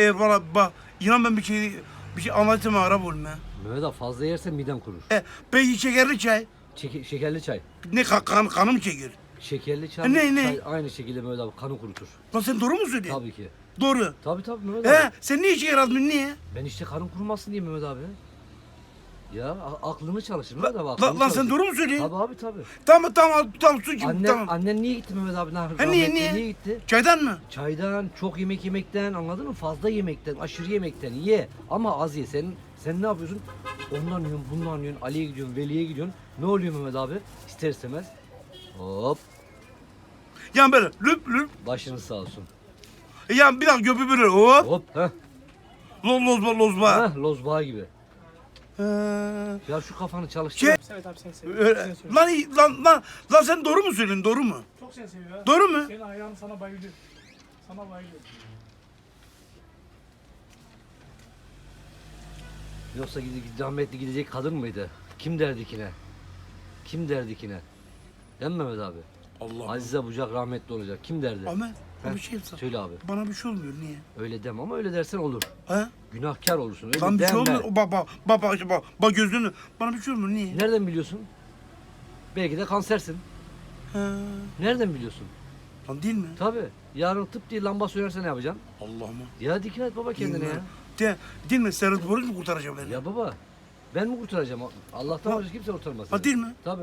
Eğer valla bak inan ben bir şey bir şey anlatayım ara oğlum ya. Mehmet abi fazla yersen miden kurur. E, peki şekerli çay. Çeke- şekerli çay. Ne kan, kan, kanım çekir. Şekerli çay, E, ne, ne? çay aynı şekilde Mehmet abi kanı kurutur. Lan sen doğru mu söylüyorsun? Tabii ki. Doğru. Tabii tabii Mehmet abi. He sen niye şeker atmıyorsun niye? Ben işte kanım kurumasın diye Mehmet abi. Ya a- aklını çalışır Mehmet abi aklını lan sen çalışır. doğru mu söylüyorsun? Tabii abi tabii. Tamam tamam tamam sucuk Annen, tamam. annen niye gitti Mehmet abi? Ha, niye, niye? niye gitti? Çaydan mı? Çaydan, çok yemek yemekten anladın mı? Fazla yemekten, aşırı yemekten ye. Ama az ye. Sen, sen ne yapıyorsun? Ondan yiyorsun, bundan yiyorsun, Ali'ye gidiyorsun, Veli'ye gidiyorsun. Ne oluyor Mehmet abi? İster istemez. Hop, Yani böyle lüp lüp. başınız sağ olsun. E, Yani bir dakika göbü böyle hop. Hop, heh. Loz lozba lozba. Heh, lozbağa gibi. He. Ya şu kafanı çalıştır. Evet abi seni seviyor. Öyle- Seni. Lan, iyi- lan lan lan sen doğru mu söylüyorsun doğru mu? Çok seni seviyor ya. Doğru mu? Senin ayağın sana bayılıyor. Sana bayılıyor. Yoksa gide- rahmetli gidecek kadın mıydı? Kim derdi ki ne? Kim derdi ki ne? Değil mi Mehmet abi? Allah. Azize Bucak rahmetli olacak. Kim derdi? Ahmet Heh, bir şey yapsam. Söyle abi. Bana bir şey olmuyor niye? Öyle deme ama öyle dersen olur. He? Günahkar olursun. Öyle Lan bir şey deme. olmuyor. Bak bak bak bak bak, bak gözünü. Bana bir şey olmuyor niye? Nereden biliyorsun? Belki de kansersin. He. Nereden biliyorsun? Lan değil mi? Tabii. Yarın tıp diye lamba sönerse ne yapacaksın? Allah'ım. Ya dikkat et baba kendine ya. De, değil mi? Serhat Boruç mu kurtaracak beni? Ya baba ben mi kurtaracağım? Allah'tan Ha. başka kimse kurtarmaz. Ha seni. değil mi? Tabii.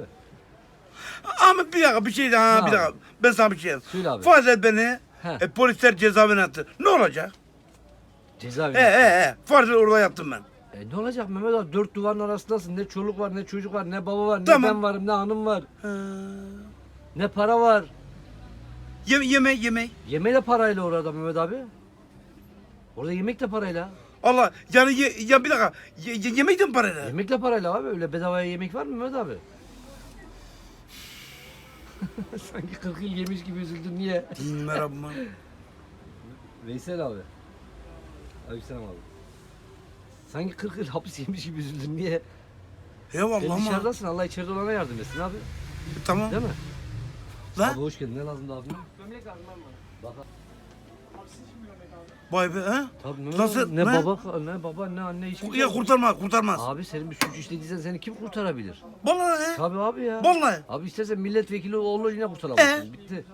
Ama bir dakika bir şey daha Ne bir abi? dakika. Ben sana bir şey. Söyle abi. Farz et beni He. e, polisler cezaevine attı. Ne olacak? Cezaevi. He he he. Farz et orada yaptım ben. E ne olacak Mehmet abi? Dört duvarın arasındasın. Ne çoluk var, ne çocuk var, ne baba var, Tamam. ne ben varım, ne hanım var, He. ne para var. Yeme, yemek yemek. Yemeği de parayla orada Mehmet abi. Orada yemek de parayla. Allah yani ye, ya bir dakika. Ye, ye, yemek de mi parayla? Yemek de parayla abi. Öyle bedavaya yemek var mı Mehmet abi? Sanki 40 yıl yemiş gibi üzüldün. Niye? Merhaba. Veysel abi. Aleykümselam abi. Sanki 40 yıl hapis yemiş gibi üzüldün. Niye? Sen Eyvallah ama. dışarıdasın. Allah içeride olana yardım etsin abi. Tamam. Değil mi? Lan. Abi hoş geldin. Ne lazımdı abi? Gömlek lazım lan bana. Bak. Vay be ha? Tabii Mehmet Nasıl? Ne, Ne? baba, ne baba, ne anne hiç Ya kurtarmaz, kurtarmaz. Abi senin bir suç işlediysen seni kim kurtarabilir? Vallahi he. Tabii abi ya. Vallahi. Abi istersen milletvekili oğlu yine kurtaramazsın. Bitti.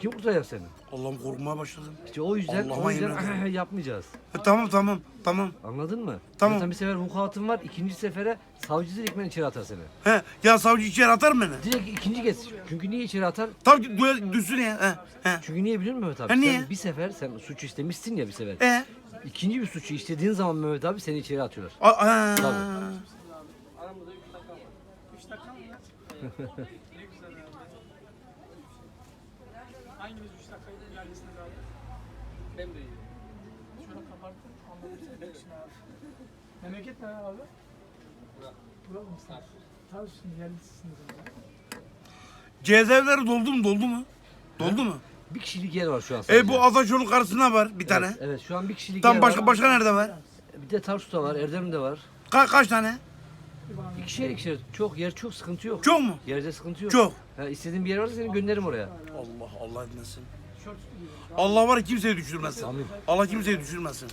Kim kurtaracak seni? Allah'ım korkmaya başladım. İşte o yüzden Allah'ıma o yüzden yemin yapmayacağız. E, tamam tamam tamam. Anladın mı? Tamam. Zaten bir sefer vukuatın var. ikinci sefere savcı direktmen içeri atar seni. He ya savcı içeri atar mı beni? Direkt ikinci kez. Çünkü niye içeri atar? Tabii ki duya- düşsün ya. He. He. Çünkü niye biliyor musun Mehmet abi? Ha, niye? Sen bir sefer sen suç işlemişsin ya bir sefer. E. İkinci bir suçu işlediğin zaman Mehmet abi seni içeri atıyorlar. A, a, Tabii. Aramızda 3 dakika var. 3 dakika mı ya? ne güzel ya. Hanginiz 3 dakikayı ilerlesiniz abi? Ben de iyiyim. Şöyle kapattım. Anladım sen diyorsun abi. Memleket ne abi? Buralı mısın? Tabii şimdi yerlisisiniz. Cezaevleri doldu mu doldu mu? Doldu mu? Bir kişilik yer var şu an sadece. E bu Ataşoğlu karşısında var bir tane. Evet, şu an bir kişilik Tam yer başka var. başka nerede var? Bir de Tarsus'ta var, Erdem'de var. Ka kaç tane? İkişer ikişer. Çok yer çok sıkıntı yok. Çok mu? Yerde sıkıntı yok. Çok. Ha, istediğin bir yer varsa seni gönderirim oraya. Allah Allah etmesin. Allah var ya kimseyi düşürmesin. Amin. Allah kimseyi düşürmesin.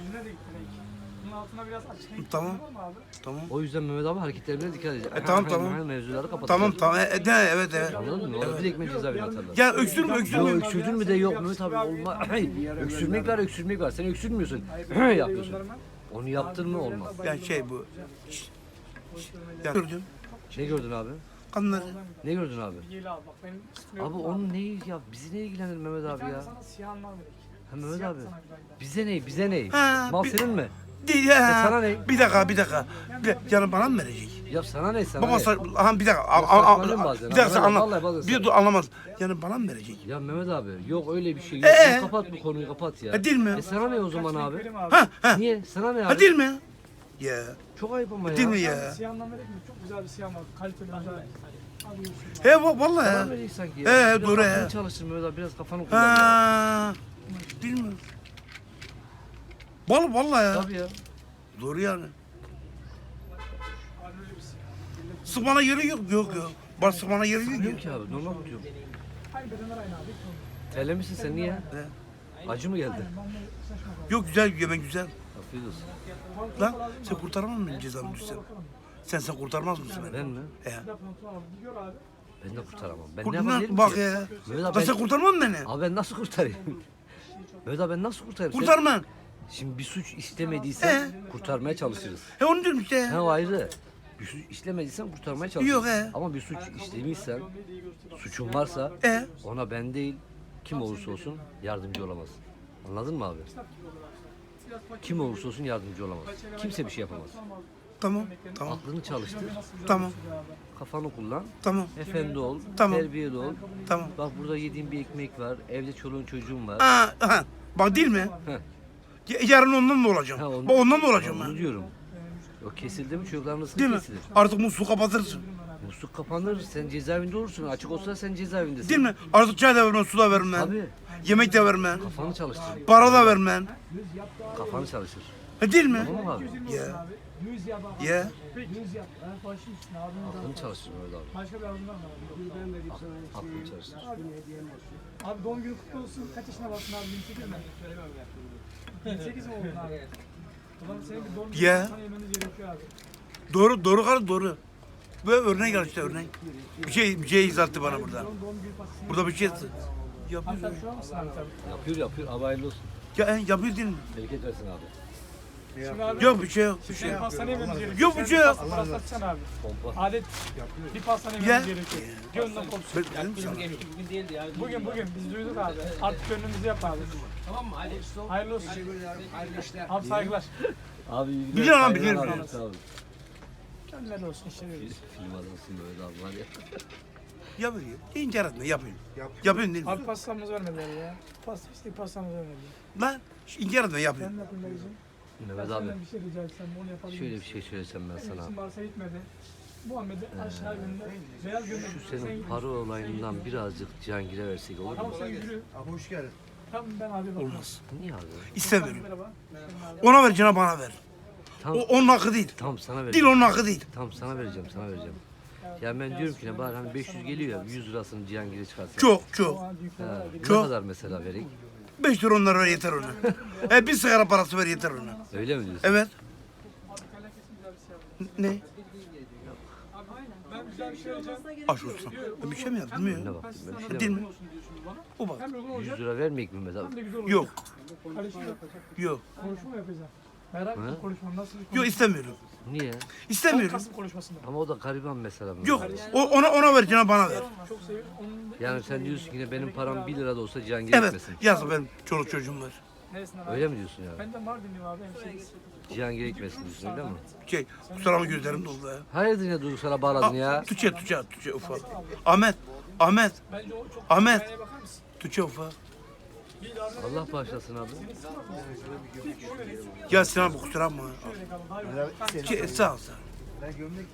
Yüzüne de gittim. Altına biraz açık renk Tamam. abi? Tamam. O yüzden Mehmet abi hareketlerine dikkat edecek. E, tamam, tamam. Mevzuları kapatacak. Tamam tamam. E, e, de, evet evet. Anladın mı? Orada direkt mi cezaevine atarlar. Ya öksürme Yok öksürme. öksürdün mü de yok Mehmet abi olma. öksürmek var öksürmek var. Sen öksürmüyorsun. yapıyorsun. Onu yaptın mı olmaz. Ya şey bu. Ya gördüm. Ne gördün abi? Kadınları. Ne gördün abi? Yeli abi bak benim üstüme Abi yok. onun neyi ya bizi ne ilgilendir Mehmet Bir abi tane ya? sana siyahından vereyim. Mehmet abi. Bize ne? Bize ne? Ha, Mal bi- senin mi? Değil ya. E, sana ne? Bir dakika bir dakika. Bir, canım bana mı verecek? Ya sana ne sana Baba ne? sa- aha bir dakika. A, Ya a, a, saçmalama a- bazen, bir dakika sen anlamam, anla. vallahi bazen Bir sen- dur anlamaz. Yani bana mı verecek? Ya Mehmet abi yok öyle bir şey yok. Ee? Kapat bu konuyu kapat ya. Ha, değil mi? E sana ne o zaman abi? abi? Ha ha. Niye? Sana ne abi? Ha değil mi? Ya. Çok ayıp ama ya. Değil mi ya? Siyahından vereyim mi? Çok güzel bir siyah var. Kaliteli güzel. Hadi görüşürüz. He va- vallahi Sana ya. verecek sanki ya. Biraz doğru aklını he. çalıştır Mehmet abi biraz kafanı kullan ya. Ha. Değil mi? Vallahi ya. Tabii ya. Doğru yani. Sıkmana yeri yok. Yok yok. Bak sıkmana yeri yok. Bilmiyorum ki abi normal tutuyorum. Terlemişsin sen niye? He. Acı mı geldi? Yok güzel yemek güzel. Afiyet olsun. Lan sen kurtarmaz mısın cezamı düşsem? Sen sen kurtarmaz mısın beni? Ben mi? He. Ben de kurtaramam. Ben ne yapabilirim Bak ki? ya. Abi Lan ben, sen kurtarmaz mısın beni? abi ben nasıl kurtarayım? Mehmet abi ben nasıl kurtarayım? Sen- Kurtarma. Şimdi bir suç işlemediysen kurtarmaya çalışırız. He onu diyorum işte. Ha o ayrı. Bir suç işlemediysen kurtarmaya çalışırız. Yok, he. Ama bir suç işlemişsen, suçun varsa He. ona ben değil, kim olursa olsun yardımcı olamaz. Anladın mı abi? Kim olursa olsun yardımcı olamaz. Kimse bir şey yapamaz. Tamam. Tamam. Aklını çalıştır, Tamam. kafanı kullan, Tamam. efendi ol, Tamam. terbiyeli ol. Tamam. Bak burada yediğin bir ekmek var, evde çoluğun çocuğun var. Ha, ha. Bak değil mi? Heh. Ya- Yarın ondan da olacağım. Ha, onu- Bak ondan da olacağım Onu ben. diyorum. O kesildi mi çocukların rızkı Değil mi? kesilir. Artık musluğu kapatırsın. Musluk kapanır, sen cezaevinde olursun. Açık olsa sen cezaevindesin. Değil mi? Artık çay da vermem, su da vermem. Abi Yemek de vermem. kafanı çalıştır. Para da vermem. Kafanı çalıştır. Ha, değil mi? Tamam mı abi? Ya. Yüz yap abi. Ya. Yüz yap. Ben başım üstüne abinin Aklını daha. çalıştır Mehmet abi. Başka bir abimden var. Aklını çalıştır. Abi doğum günü kutlu olsun. Kaç yaşına bastın abi? 28 mi? 28 mi oldun abi? Ulan senin bir doğum günü Ya. sana yemeniz gerekiyor abi. Doğru, doğru karı doğru. Böyle örnek al işte örnek. Bir şey, bir şey izah etti bana burada. Burada bir şey Abi yapıyor. sen şu an mısın abi? Yapıyor yapıyor. Abi hayırlı olsun. Ya, yapıyor değil mi? Bereket versin abi. Şimdi abi. Yok bir şey yok. Bir şey yok. pastane yememiz gerekiyor. Yok, bir şey yok. abi. Adet bir pastane Ya. gerekiyor. Gönlünden kopsun. Ben, dedim sana. Bugün bugün biz duyduk abi. Artık gönlümüzü yap abi. Tamam mı? Hayırlı olsun. Abi saygılar. Abi iyi günler, Biliyorum abi, saygılar biliyorum. abi, Sağ olun. Kendileri olsun Bir veririz. Film adamısın Mehmet abi var ya. Yapıyor. İnkar etme yapıyorum. Yapıyorsun değil mi? Abi pastamızı vermediler ya. Pasta işte pastamızı vermediler. Lan şu etme yapıyorum. Ben de yapayım. Mehmet abi senden bir şey rica etsem onu yapabilir şöyle bir şey söylesem ben sana. için varsa gitmedi. Muhammed'i aşağı gönder. Beyaz gönder. Şu senin para olayından birazcık Cihangir'e versek olur Tamam mu? sen yürü. Abi hoş geldin. Tamam ben abi bakarım. Olmaz. Niye abi? İstemiyorum. Merhaba. Ona ver cana bana ver. Tamam, O onun hakkı değil. tamam sana Değil vereceğim. onun hakkı değil. Tamam sana vereceğim, sana vereceğim. Ya ben diyorum ki ne bari hani 500 geliyor ya 100 lirasını Cihangir'e çıkarsa. Çok çok. ne Çok. kadar mesela vereyim? 5 lira onlara ver yeter ona. e bir sigara parası ver yeter ona. Öyle mi diyorsun? Evet. Ne? Şey. Aş olsun. Ben bir şey mi yaptım Ne ya? baktım ben bir şey Değil mi? O bak. Hem uygun 100 olacak lira vermeyek mi olacak. Yok. Yok. konuşma mı yapacağım? Merak ettim konuşmam nasıl bir konuşma? Yok istemiyorum. Niye? İstemiyorum. Kasım konuşmasında. Ama o da gariban mesela. Yok. O, ona ona ver cana bana ver. Çok seviyorum. Onun Yani sen diyorsun ki ne benim param 1 lira da olsa Cihangir'e Evet. gitmesin. Yaz benim çoluk çocuğum var. neresinden abi? Öyle mi diyorsun yani? Ben de Mardinliyim abi hemşehriyiz. Cihangir'e gitmesin diyorsun öyle mi? Şey, kusura bakma gözlerim doldu ya. Hayırdır ne duygusala bağladın ya? Tuğçe, Tuğçe, Tuğçe ufak. Ahmet, Ahmet, Bence o çok Ahmet. Beğeneye bakar mısın? Tuğçe ufak. Allah bağışlasın abi. Ya Sinan bu kusura. Şey, sağ ol sağ ol. Ben gömlek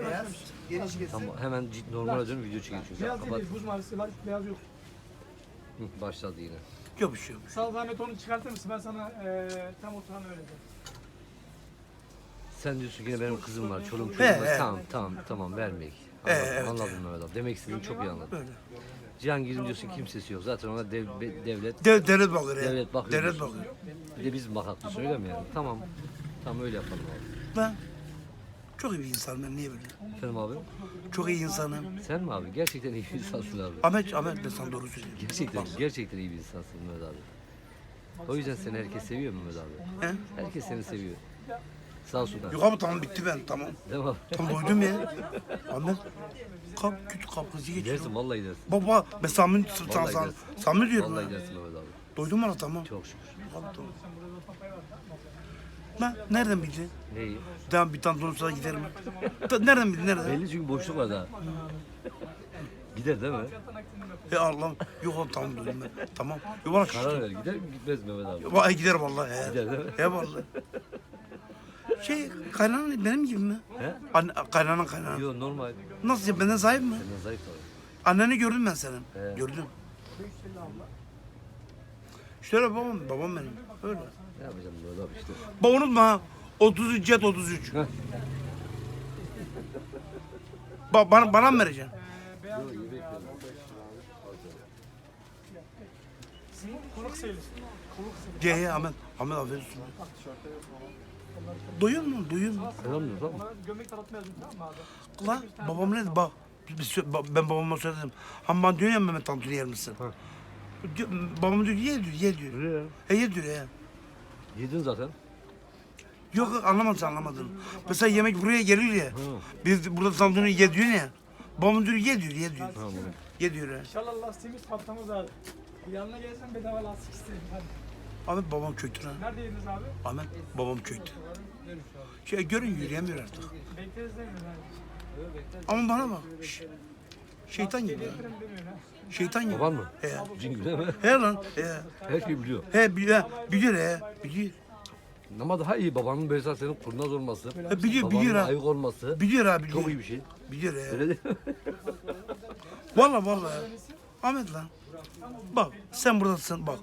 beyaz, geniş kesin. Tamam hemen cid- normale dön video çekin çünkü. Beyaz Kapat. değil, buz mavisi var, beyaz yok. Hı, başladı yine. Yok bir şey yok. Sağ ol Ahmet onu çıkartır mısın? Ben sana eee tam oturanı vereceğim. Sen diyorsun ki ne benim kızım var, çoluğum He, çocuğum var. he. Tamam tamam tamam vermeyek. He, Anladım, evet, anladım Mehmet abi. Demek istediğini çok iyi anladım. Böyle. Cihangir'in diyorsun kimsesi yok. Zaten ona dev, be- devlet, De, devlet bakıyor ya. devlet bakıyor. Devlet diyorsun. bakıyor. Bir de biz mi bakak diyorsun öyle mi yani? Tamam. Tamam öyle yapalım abi. Ben çok iyi bir insanım ben niye böyle? Efendim abi? Çok iyi insanım. Sen mi abi? Gerçekten iyi bir insansın abi. Ahmet, Ahmet ben sana doğru söyleyeyim. Gerçekten, gerçekten iyi bir insansın Mehmet abi. O yüzden seni herkes seviyor Mehmet abi. He? Herkes seni seviyor. Sağ olsun. Yok abi tamam bitti ben tamam. Abi? Tam doydum ya. Ahmet kalp kötü kalp krizi geçiyor. Gidersin vallahi gidersin. Baba ben samimi sana Vallahi sam, gidersin. samimi diyorum Vallahi ya. gidersin Mehmet abi. Doydum bana tamam. Çok şükür. Abi, tamam. Lan nereden bildin? Neyi? Tamam bir tane sonra giderim. Ta- Nereden bildin nereden? Belli çünkü boşluk var daha. Gider değil mi? E Allah'ım yok oğlum tamam doydum ben. Tamam. Yok bana şişt. Karar ver gider mi gitmez mi Mehmet abi? Va- gider vallahi. He. Gider değil mi? He vallahi. Şey kaynanan benim gibi mi? He? Anne, kaynanan kaynanan. Yok normal. Nasıl ya benden zayıf mı? Senden zayıf tabii. Anneni gördüm ben senin. He. Gördüm. Şöyle babam, babam benim. Öyle. Ne yapacağım Mehmet abi işte. Bak unutma ha. 33 jet 33. Heh. Ba bana, bana mı vereceksin? Beyaz Konu kısa Kolu kısa. Diye ya Ahmet. Ahmet aferin. Duyuyor musun? Duyuyor musun? Selam diyor tamam. Ona gömlek taratma yazdım tamam mı abi? Lan babam ne dedi? Bak biz, ben babama söyledim. Hamman diyor ya Mehmet tantuni yer misin? Ha. Diyor, babam diyor ye diyor ye diyor. Öyle ya. E ye diyor ya. Yedin zaten. Yok yok, anlamadın anlamadın. Mesela yemek buraya geliyor ya. Ha. Biz burada tantuni ye diyor ya. Babam diyor ye diyor ye diyor. Tamam. Ye diyor ya. İnşallah lastiğimiz patlamaz abi. Yanına gelsen bedava lastik isterim hadi. Ahmet babam çöktü ha. Nerede yediniz abi? Ahmet babam çöktü. Şey görün yürüyemiyor artık. Bekleriz demiyor abi. Ama bana bak. şş, Şeytan gibi. ya. Şeytan gibi. Baban mı? He. Cin gibi değil mi? He lan. He. Her şeyi biliyor. He biliyor. Biliyor he. Biliyor. Ama daha iyi babanın mesela senin kurnaz olması. He, biliyor Babanın biliyor ha. ayık olması. Biliyor biliyor. Çok iyi bir şey. Biliyor he. Öyle değil mi? Valla valla. Ahmet lan. Bak sen buradasın bak.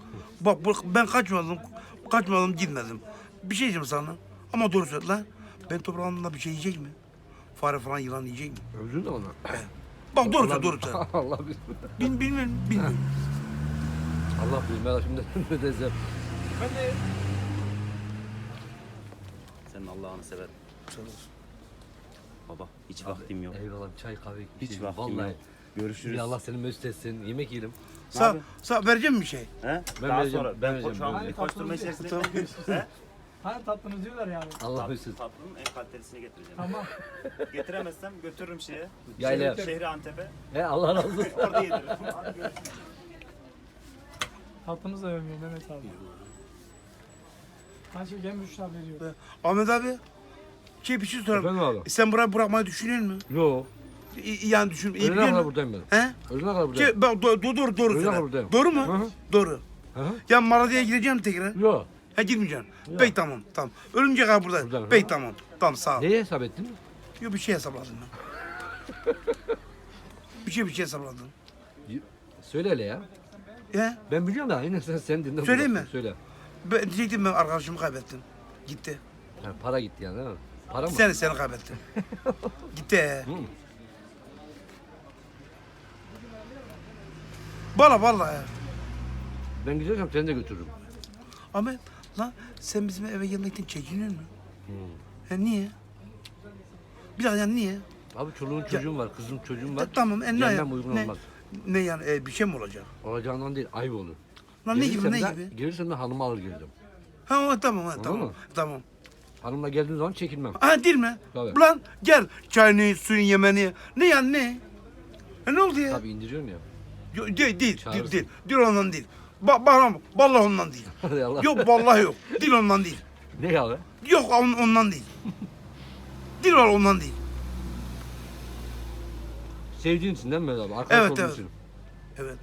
Bak bu- ben kaçmadım. Kaçmadım gitmedim. Bir şey diyeceğim sana. Ama doğru söyle lan. Ben toprağımda bir şey yiyecek mi? Fare falan yılan yiyecek mi? Öldün de ona. Bak doğru söyle doğru söyle. Allah bilir. Bil, bilmiyorum bilmiyorum. Allah bilir. Merak şimdi ne desem. Ben de Senin Allah'ını sever. Baba hiç vaktim yok. Eyvallah çay kahve Hiç vaktim Vallahi. yok. Görüşürüz. Allah seni mesut etsin. Yemek yiyelim. Sağ, sağ vereceğim mi bir şey? He? Ben Daha vereceğim, sonra ben ben, vereceğim, şu an ben koşturma içerisinde. He? hani tatlınız diyorlar ya abi. Allah mesut. Tatlının en kalitelisini getireceğim. Tamam. Getiremezsem götürürüm şeye. Yaylaya. Şehri, şehri Antep'e. He Allah razı olsun. Orada yediririm. Hadi görüşürüz. Tatlımız da övmüyor Mehmet abi. Ben şimdi gel Büşra veriyor. Ahmet abi. Şey bir şey sorayım. Efendim abi? Sen burayı bırakmayı düşünüyor musun? Yok. Yani düşün. iyi Ölene biliyor kadar musun? buradayım ben. He? Ölene kadar buradayım. Şey, bak doğru doğru doğru Öyle söyle. buradayım. Doğru mu? Hı hı. Doğru. Hı hı. Ya Malatya'ya gideceğim tekrar. Yok. Ha gitmeyeceksin. Bey tamam tamam. Ölünce kadar burada. Buradan, Bey hı. tamam. Tamam sağ ol. Neye hesap ettin? Yok bir şey hesapladım ben. bir şey bir şey hesapladım. Söyle hele ya. Ya Ben biliyorum da yine sen, sen dinle. Söyleyeyim mi? Söyle. ben diyecektim ben arkadaşımı kaybettim. Gitti. Ha, para gitti yani değil mi? Para mı? Seni seni kaybettim. Gitti. Hı. Valla valla ya. Ben gidersem seni de götürürüm. Ahmet lan sen bizim eve gelmekten çekiniyor musun? Hı. He niye? Biraz yani niye? Abi çoluğun çocuğun var, kızın çocuğun var. E, tamam e, ne, Gelmem uygun ne, olmaz. ne yani e, bir şey mi olacak? Olacağından değil, ayıp olur. Lan ne gibi Gelirsem ne de- gibi? Gelirsem de hanımı alır geleceğim. Ha o, tamam ha, tamam mı? tamam. Hanımla geldiğin zaman çekinmem. Ha değil mi? Tabii. Ulan gel çayını suyun yemeni. Ne yani ne? E, ne oldu ya? Tabii indiriyorum ya. Yo, değil değil değil Çağırırsın. değil. Değil ondan değil. Ba bana vallahi ondan değil. Hadi Allah. Yok vallahi yok. Değil ondan değil. Ne ya be? Yok on, ondan değil. Değil var ondan değil. Sevdiğin için değil mi Mehmet abi? Arkadaş Evet, olduğun evet. için. Evet.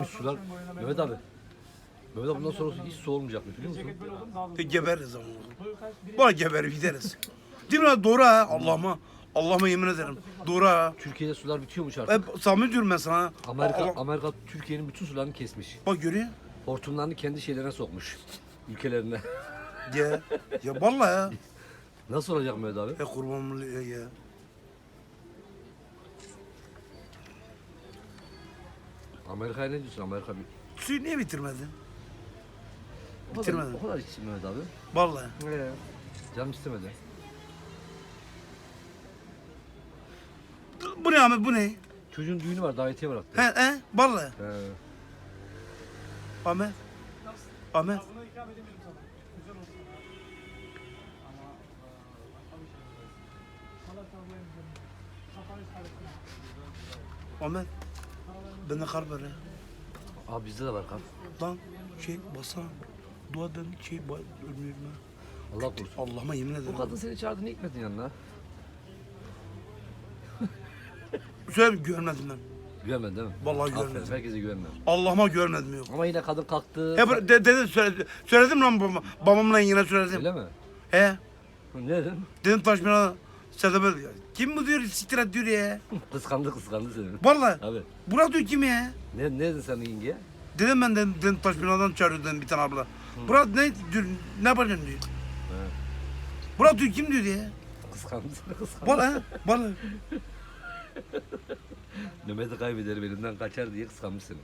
Bu sular... Mehmet abi. Mehmet abi bundan sonrası hiç su olmayacakmış biliyor musun? E, geberiz ama. Bana geberip gideriz. Değil mi lan? Doğru ha. Allah'ıma. Allah'ıma yemin ederim. Doğru ha. Türkiye'de sular bitiyormuş artık. E, samimi diyorum ben sana. Amerika, Allah- Amerika Türkiye'nin bütün sularını kesmiş. Bak görüyor. Hortumlarını kendi şeylerine sokmuş. Ülkelerine. Ya. Ya vallahi ya. Nasıl olacak Mehmet abi? E kurban olayım ya. Amerika'ya ne diyorsun? Amerika bir... Suyu niye bitirmedin? O kadar, Bitirmedim. o kadar içsin Mehmet abi. Vallahi. Canım istemedi. Bu ne Ahmet bu ne? Çocuğun düğünü var davetiye bıraktı. He he vallahi. He. Ahmet. Ahmet. Ahmet. Bende kalp var ya. Abi bizde de var kan. Lan şey basana. Dua ben şey ba- ölmüyorum ha. Allah korusun. Allah'ıma yemin ederim. Bu kadın seni çağırdı niye gitmedin yanına? Söyle görmedim ben. Güvenmedin değil mi? Vallahi Aferin, görmedim. herkese güvenmem. Allah'ıma görmedim yok. Ama yine kadın kalktı. He bu- de, dedim söyle, söyledim lan babama. Babamla yine söyledim. Öyle mi? He. Ne dedin? Dedim Taşmin'a. Sedef diyor. Kim bu diyor siktir et diyor ya. Kıskandı kıskandı seni. Vallahi. Abi. Burak diyor kim ya? Ne, ne dedin sen yenge? Dedim ben dedim, dedim Taşmina'dan çağırıyor dedim bir tane abla. Burak ne diyor, ne yapacaksın diyor. Burak diyor kim diyor ya. Kıskandı seni kıskandı. Vallahi he. Vallahi. Mehmet'i kaybederim elimden kaçar diye kıskanmış seni.